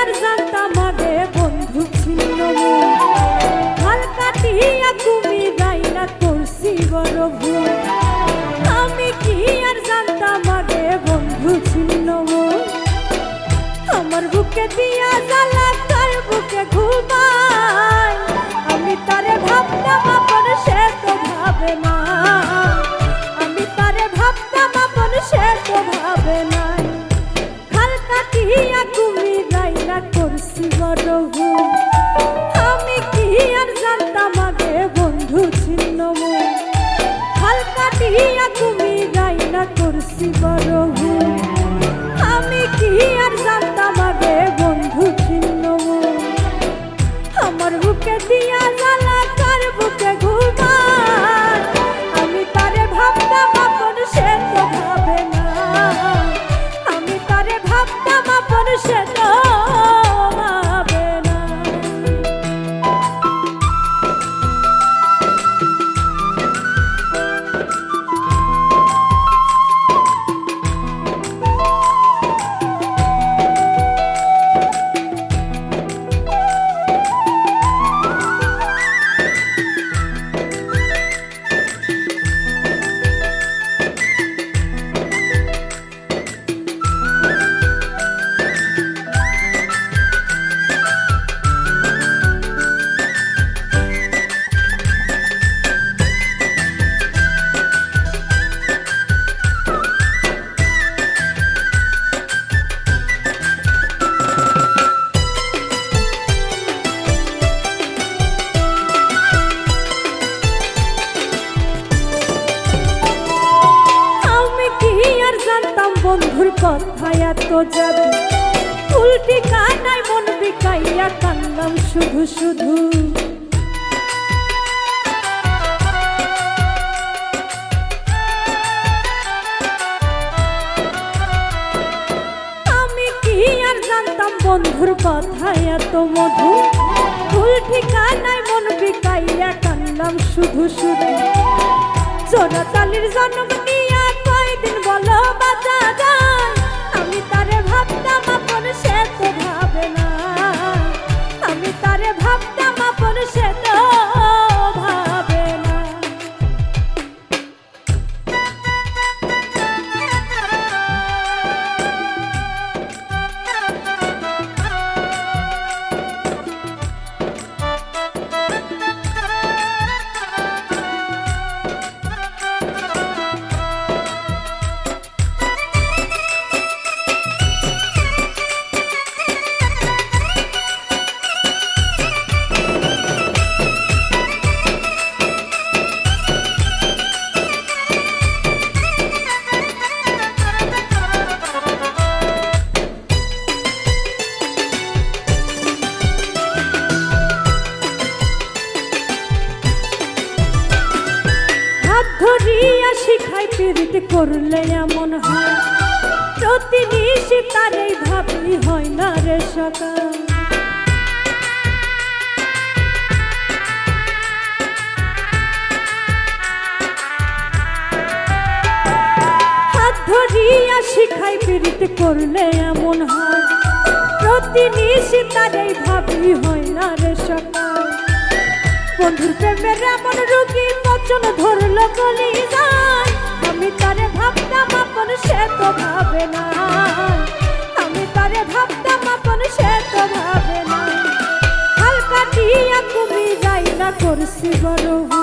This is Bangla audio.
আর জানতাম আগে বন্ধু ছিল হাল কাটিয়া তুমি গাইলা করছি বড় ভুল। আমি কি আর জানতাম আগে বন্ধু ছিল আমার বুকে দিয়া জ্বালা, তার বুকে ঘুমায়। আমি তারে ভাবতাম যাবে। উল্টি কানায় মন বিকাইয়া কান্দাম শুধু শুধু। আমি কি আর জানতাম বন্ধুর কথা এত মধু? ভুল ঠিকানায় মন বিকাইয়া কান্দাম শুধু শুধু। জোনাতালির জন্ম নিয়া কয়দিন বলো যায় আমি তারে পীড়িত করলে এমন হয়? প্রতিনিশি তারেই ভাবলি হয় না রে সকাল। হাত ধরিয়া শিখাই পীড়িত করলে এমন হয়? প্রতিনিশি তারেই ভাবলি হয় না রে সকাল। বন্ধুর প্রেমের এমন রুগী বচন ধরলো গলি যায় আমি তারে ভাবতাম, আপন সে তো ভাবে না আমি তারে ভাবতাম, আপন সে তো ভাবে না হালকা দিয়া তুমি যাই না করছি বড়।